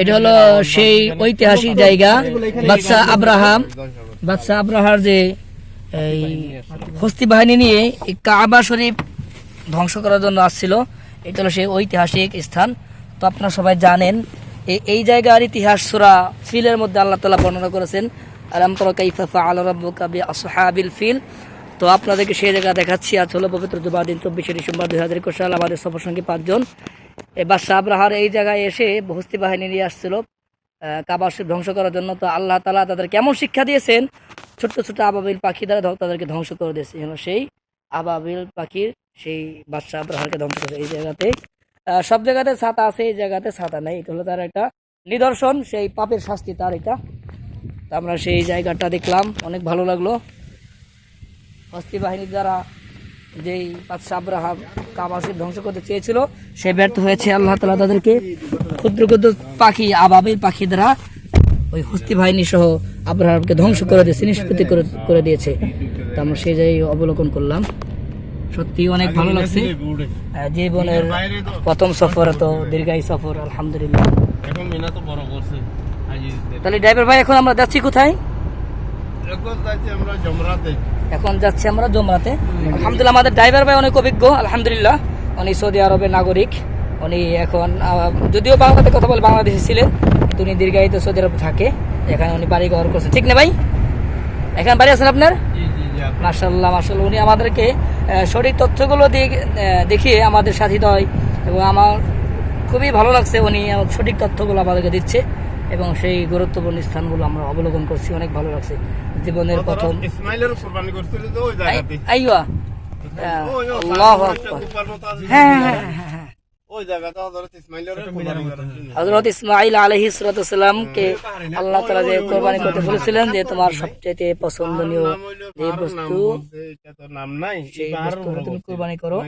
এটা হলো সেই ঐতিহাসিক জায়গা। বাদশাহ আব্রাহাম বাদশাহ আব্রাহার যে এই হস্তি বাহিনী নিয়ে কাবা শরীফ ধ্বংস করার জন্য আসছিল এটা হলো সেই ঐতিহাসিক স্থান। তো আপনারা সবাই জানেন এই এই জায়গার ইতিহাস সুরা ফিলের মধ্যে আল্লাহ তালা বর্ণনা করেছেন আলাম তরা কাইফা ফাআল রাব্বুকা বিআসহাবিল ফিল? তো আপনাদেরকে সেই জায়গা দেখাচ্ছি। আজ হলো পবিত্র জুমার দিন চব্বিশে ডিসেম্বর দুই হাজার একুশ সাল। আমাদের সফর সঙ্গে পাঁচজন। এবার সাবরাহার এই জায়গায় এসে হস্তি বাহিনী নিয়ে আসছিল। আহ, কাবা ধ্বংস করার জন্য। তো আল্লাহ তালা তাদের কেমন শিক্ষা দিয়েছেন? ছোট্ট ছোট্ট আবাবিল পাখি দ্বারা তাদেরকে ধ্বংস করে দিয়েছে। সেই আবাবিল পাখির সেই বাদশাহ আব্রাহারকে ধ্বংস করেছে এই জায়গাতে। সব জায়গাতে ছাতা আছে এই জায়গাতে ছাতা নেই। এটা হলো তার একটা নিদর্শন সেই পাপের শাস্তি তার এটা। আমরা সেই জায়গাটা দেখলাম। অনেক ভালো লাগল। হস্তি বাহিনীর দ্বারা যেই বাদশাহ আব্রাহাম কাবাসির ধ্বংস করতে চেয়েছিল, সে ব্যর্থ হয়েছে। আল্লাহ তালা তাদেরকে ক্ষুদ্র ক্ষুদ্র পাখি আবাবির পাখি দ্বারা ওই হস্তি বাহিনী সহ আব্রাহামকে ধ্বংস করে দিয়েছে, নিষ্পত্তি করে দিয়েছে। তো আমরা সেই জায়গায় অবলোকন করলাম। সত্যি অনেক ভালো লাগছে। জীবনের প্রথম সফর তো দীর্ঘায়ী সফর, আলহামদুলিল্লাহ। তাহলে ড্রাইভার ভাই, এখন আমরা যাচ্ছি কোথায়? এখন যাচ্ছি আমরা জমরাতে এখন যাচ্ছি আমরা জমরাতে। আলহামদুলিল্লাহ আমাদের ড্রাইভার ভাই অনেক অভিজ্ঞ আলহামদুলিল্লাহ। উনি সৌদি আরবের নাগরিক। উনি এখন যদিও বাংলাতে কথা বলে বাংলাদেশে ছিলেন কিন্তু উনি দীর্ঘায়িত সৌদি আরবে থাকে। এখানে উনি বাড়ি ঘর করছেন। ঠিক না ভাই? এখানে বাড়ি আছেন আপনার? মার্শাল্লাহ মার্শাল্লাহ উনি আমাদেরকে সঠিক তথ্যগুলো দিয়ে দেখিয়ে আমাদের সাথী হয় এবং আমার খুবই ভালো লাগছে উনি সঠিক তথ্যগুলো আমাদেরকে দিচ্ছে। এবং সেই গুরুত্বপূর্ণ স্থানগুলো আমরা অবলোকন করছি অনেক ভালো লাগছে। জীবনের প্রথম মতো আছে। হ্যাঁ হ্যাঁ হ্যাঁ। হজরত ইসমাইল আলহি সালাতামকে আল্লাহ তালা যে কোরবানি করতে বলেছিলেন যে তোমার সবচেয়ে পছন্দনীয় যে বস্তু বলতে এটা তো নাম নাই সেই পাহাড়ের তুমি কোরবানি করো।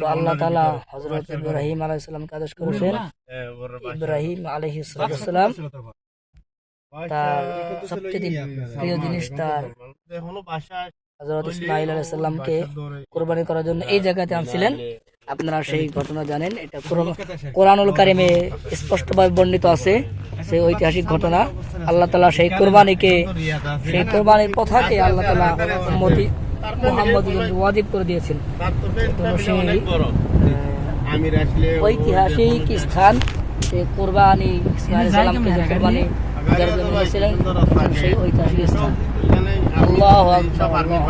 তো আল্লাহ বনের তালা হজরত ইব্রাহিম আলাইসাল্লামকে আদেশ করেছেন। হ্যাঁ, ইব্রাহিম আলহি সালাম তার সবচেয়ে প্রিয় জিনিস তার। হজরত ইসমাইল আলাইসাল্লামকে কোরবানি করার জন্য এই জায়গাতে আনছিলেন। আপনারা সেই ঘটনা জানেন এটা কোরআন- কোরআনুল কারিমে স্পষ্টভাবে বর্ণিত আছে সেই ঐতিহাসিক ঘটনা। আল্লাহ তালা সেই কোরবানিকে সেই কোরবানির কথাকে আল্লাহ তালা মোদি মোহাম্মদ ওয়াজিব করে দিয়েছেন। সেই ঐতিহাসিক স্থান সেই কোরবানি ইসমাইল যে কোরবানি দেওয়ার জন্য গেছিলেন সেই ঐতিহাসিক স্থান। আল্লাহু আল্লাহু